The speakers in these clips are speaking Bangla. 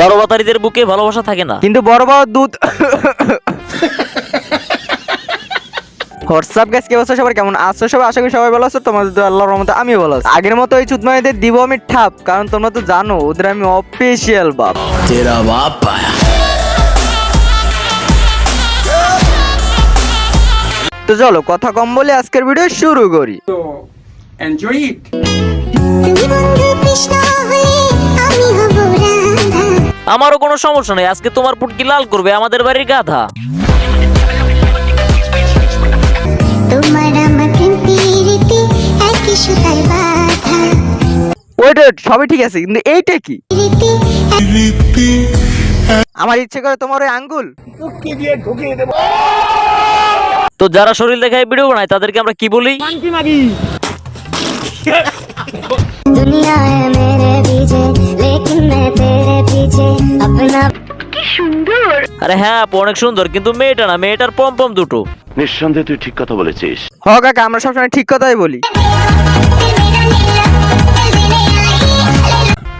বড়বাতারীদের বুকে ভালোবাসা থাকে না। কিন্তু বড় বড় দুধ হোয়াটসঅ্যাপ গ্যাস কে বলছো সবার? কেমন আছো সবাই? আশা করি সবাই ভালো আছো। তোমাদের আল্লাহর রহমতে আমি ভালো আছি। আগের মতো এই চুতমাইদের দিব আমি ঠাপ কারণ তোমরা তো জানো ওদের আমি অফিসিয়াল বাপ। তেরা বাপ পায়া তো চলো কথা কম বলে আজকের ভিডিও শুরু করি। আমারও কোনো সমস্যা নেই আজকে তোমার পুটকি লাল করবে আমাদের বাড়ির গাধা। ওয়েট ওয়েট সবই ঠিক আছে কিন্তু এইটা কি? আমার ইচ্ছে করে তোমার ওই আঙ্গুল। তো যারা শরীর দেখায় ভিডিও বানায় তাদেরকে আমরা কি হ্যাঁ বলি?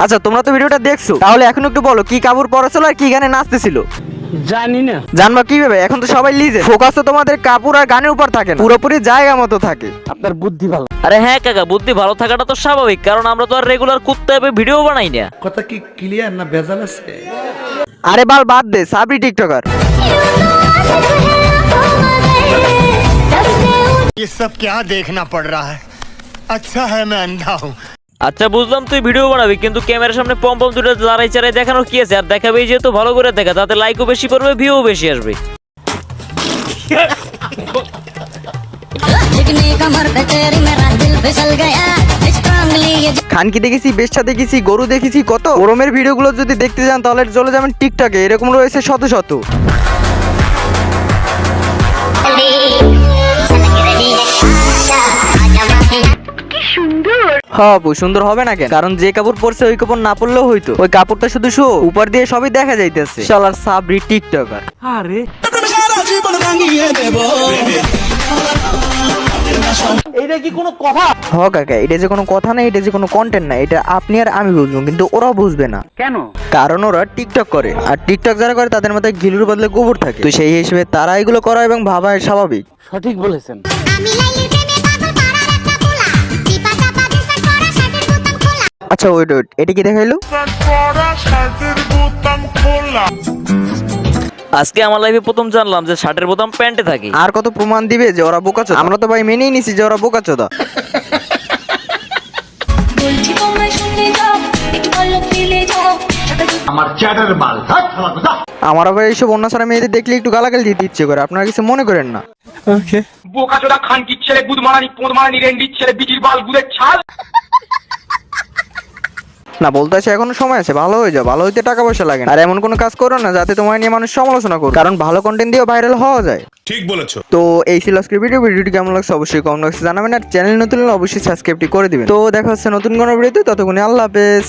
আচ্ছা তোমরা তো ভিডিওটা দেখছ। তাহলে এখন একটু বলো কি কাপড় পরেছিল আর কি গানে নাচতেছিল? জানি না জানবা কিভাবে এখন তো সবাই লিজে ফোকাস তো তোমাদের কাপড় আর গানের উপর থাকে না পুরোপুরি জায়গা মতো থাকে আপনার বুদ্ধি ভালো আরে হ্যাঁ কাকা বুদ্ধি ভালো থাকাটা তো স্বাভাবিক কারণ আমরা তো আর রেগুলার কুত্তা হবে ভিডিও বানাই না কথা কি ক্লিয়ার না ভেজাল আছে আরে বাল বাদ দে সাবরি টিকটকার ये सब क्या देखना पड़ रहा है अच्छा है मैं अंधा हूँ আচ্ছা বুঝলাম তুই ভিডিও বানাবি কিন্তু ক্যামেরার সামনে পম পম দুটো লড়াই চারাই দেখানোর কি আছে? আর দেখাবে যেহেতু ভালো করে দেখা তাতে লাইকও বেশি করবে ভিউও বেশি আসবে। খানকি দেখেছি বেশটা দেখেছি গরু দেখেছি কত? গরমের ভিডিওগুলো যদি দেখতে চান তাহলে চলে যাবেন টিকটকে এরকম রয়েছে শত শত। হ্যাঁ আপু সুন্দর হবে না কেন? কারণ যে কাপড় পরছে ওই কাপড় না পরলেও হইতো। ওই কাপড়টা শুধু শো উপর দিয়ে সবই দেখা যাইতেছে। শালার সাবরি টিকটকার। হ কাকা এটা যে কোনো কথা না এটা যে কোনো কন্টেন্ট না এটা আপনি আর আমি বুঝব কিন্তু ওরা বুঝবে না। কেন? কারণ ওরা টিকটক করে আর টিকটক যারা করে তাদের মাথায় ঘিলুর বদলে গোবর থাকে। তো সেই হিসেবে তারা এগুলো করা এবং ভাবা স্বাভাবিক। সঠিক বলেছেন। আচ্ছা ওয়েট ওয়েট এটা কি দেখাইলো? আজকে আমার লাইফে প্রথম জানলাম যে শার্টের বোতাম প্যান্টে থাকে। আর কত প্রমাণ দিবে যে ওরা বোকাচোদা আমরা তো ভাই মেনেই নিছি যে ওরা বোকাচোদা ভালো ফিলে যাও। আমার আবার এইসব অন্য সারা মেয়েদের দেখলে একটু গালাগাল দিতে ইচ্ছে করে আপনারা কিছু মনে করেন না। বোকাচোদা খানকির ছেলে গুদ মারানি পোদ মারানি রেন্ডির ছেলে বিটির বাল গুদের ছাল। না বলতে আছে এখনও সময় আছে ভালো হয়ে যাও ভালো হইতে টাকা পয়সা লাগে না। আর এমন কোনো কাজ করো না যাতে তোমায় নিয়ে মানুষ সমালোচনা করো কারণ ভালো কন্টেন্ট দিয়ে ভাইরাল হওয়া যায়। ঠিক বলেছ। তো এই ছিল আজকের ভিডিও ভিডিওটি কেমন লাগছে অবশ্যই কমেন্ট বক্সে জানাবেন। আর চ্যানেল নতুন হলে অবশ্যই সাবস্ক্রাইবটি করে দিবেন। তো দেখা হচ্ছে নতুন কোনো ভিডিওতে ততক্ষণে আল্লাহ হাফেজ।